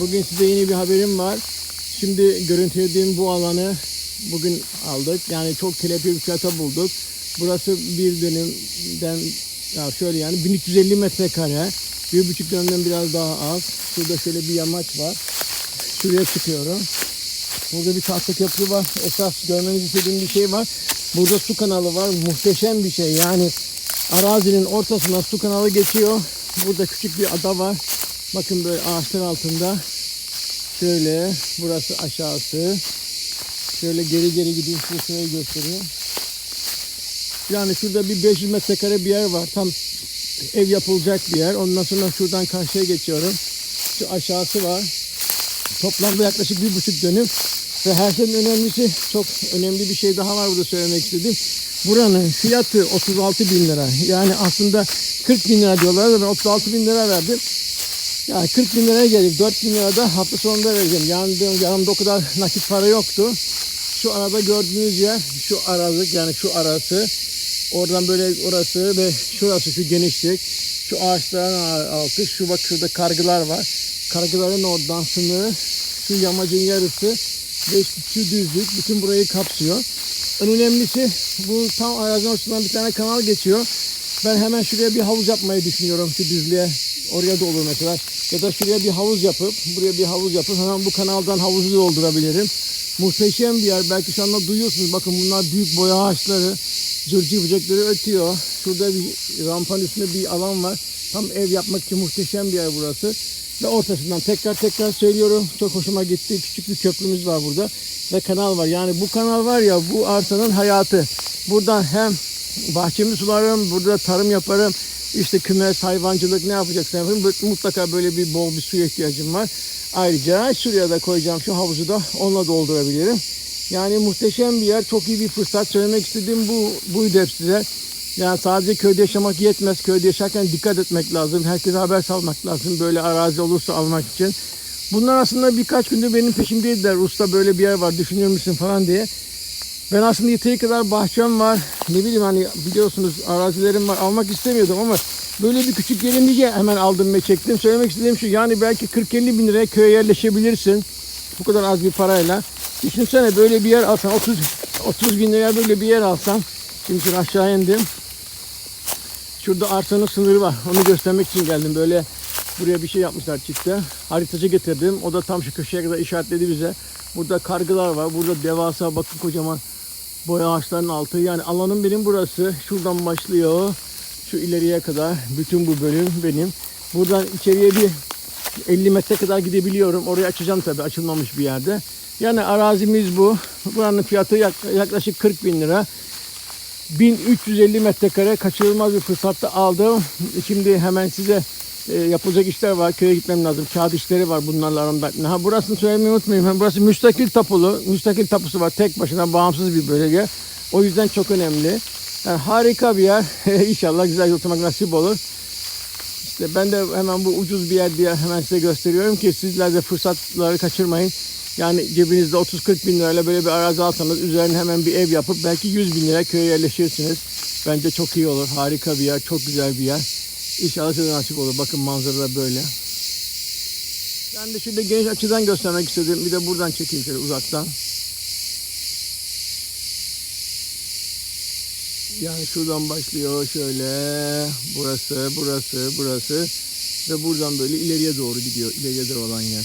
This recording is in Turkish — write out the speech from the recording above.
Bugün size yeni bir haberim var. Şimdi görüntülediğim bu alanı bugün aldık. Yani çok kelepir bir fiyata bulduk. Burası bir dönümden ya şöyle yani 1350 metrekare. Bir buçuk dönümden biraz daha az. Şurada şöyle bir yamaç var. Şuraya çıkıyorum. Burada bir tahta köprü var. Esas görmenizi istediğim bir şey var. Burada su kanalı var. Muhteşem bir şey. Yani arazinin ortasına su kanalı geçiyor. Burada küçük bir ada var. Bakın böyle ağaçlar altında. Şöyle burası aşağısı. Şöyle geri geri gideyim size şurayı göstereyim. Yani şurada bir 500 metrekare bir yer var. Tam ev yapılacak bir yer. Ondan sonra şuradan karşıya geçiyorum. Şu aşağısı var. Toplamda yaklaşık bir buçuk dönüm. Ve her şeyin önemlisi çok önemli bir şey daha var burada söylemek istediğim. Buranın fiyatı 36 bin lira. Yani aslında 40 bin lira diyorlar da ben 36 bin lira verdim. Yani 40 bin liraya gelir. 4 bin lira da hafta sonunda vereceğim. Yani yanımda o kadar nakit para yoktu. Şu arada gördüğünüz yer şu aralık yani şu arası. Oradan böyle orası ve şurası şu genişlik. Şu ağaçların altı. Şu bak şurada kargılar var. Kargıların oradan sınırı. Şu yamacın yarısı ve şu düzlük bütün burayı kapsıyor. En önemlisi bu tam arazinin ortasından bir tane kanal geçiyor. Ben hemen şuraya bir havuz yapmayı düşünüyorum şu düzlüğe. Oraya da olur mesela. Ya da şuraya bir havuz yapıp, buraya bir havuz yapıp hemen bu kanaldan havuzu doldurabilirim. Muhteşem bir yer. Belki şu anda duyuyorsunuz. Bakın bunlar büyük boya ağaçları. Cırcır böcekleri ötüyor. Şurada bir rampanın üstünde bir alan var. Tam ev yapmak için muhteşem bir yer burası. Ve ortasından tekrar tekrar söylüyorum. Çok hoşuma gitti. Küçük bir köprümüz var burada. Ve kanal var. Yani bu kanal var ya bu arsanın hayatı. Buradan hem bahçemi sularım, burada tarım yaparım. İşte kümes, hayvancılık ne yapacaksın yapayım. Böyle- Mutlaka böyle bir bol bir suya ihtiyacım var. Ayrıca şuraya da koyacağım şu havuzu da onunla doldurabilirim. Yani muhteşem bir yer. Çok iyi bir fırsat. Söylemek istediğim bu buydu hep size. Yani sadece köyde yaşamak yetmez. Köyde yaşarken dikkat etmek lazım. Herkese haber salmak lazım. Böyle arazi olursa almak için. Bunlar aslında birkaç gündür benim peşimdeydiler. Usta böyle bir yer var düşünür müsün falan diye. Ben aslında yeteri kadar bahçem var. Ne bileyim hani biliyorsunuz arazilerim var. Almak istemiyordum ama böyle bir küçük gelince hemen aldım ve çektim. Söylemek istediğim şu yani belki 40-50 bin liraya köye yerleşebilirsin. Bu kadar az bir parayla. Düşünsene böyle bir yer alsan 30 30 bin liraya böyle bir yer alsan. Şimdi şöyle aşağı indim. Şurada arsanın sınırı var. Onu göstermek için geldim. Böyle buraya bir şey yapmışlar çifte. Haritacı getirdim. O da tam şu köşeye kadar işaretledi bize. Burada kargılar var. Burada devasa bakın kocaman boya ağaçların altı. Yani alanım benim burası. Şuradan başlıyor. Şu ileriye kadar. Bütün bu bölüm benim. Buradan içeriye bir 50 metre kadar gidebiliyorum. Orayı açacağım tabii açılmamış bir yerde. Yani arazimiz bu. Buranın fiyatı yak- yaklaşık 40 bin lira. 1350 metrekare kaçırılmaz bir fırsatta aldım. Şimdi hemen size e, yapılacak işler var. Köye gitmem lazım. Kağıt işleri var bunlarla aramda. Ha, burasını söylemeyi unutmayayım. Ha, burası müstakil tapulu. Müstakil tapusu var. Tek başına bağımsız bir bölge. O yüzden çok önemli. Yani harika bir yer. İnşallah güzel oturmak nasip olur. İşte ben de hemen bu ucuz bir yer diye hemen size gösteriyorum ki sizler de fırsatları kaçırmayın. Yani cebinizde 30-40 bin lirayla böyle bir arazi alsanız üzerine hemen bir ev yapıp belki 100 bin lira köye yerleşirsiniz. Bence çok iyi olur. Harika bir yer, çok güzel bir yer. İnşallah size nasip olur. Bakın manzara da böyle. Ben de şurada geniş açıdan göstermek istedim. Bir de buradan çekeyim şöyle uzaktan. Yani şuradan başlıyor şöyle. Burası, burası, burası. Ve buradan böyle ileriye doğru gidiyor. İleriye doğru olan yer.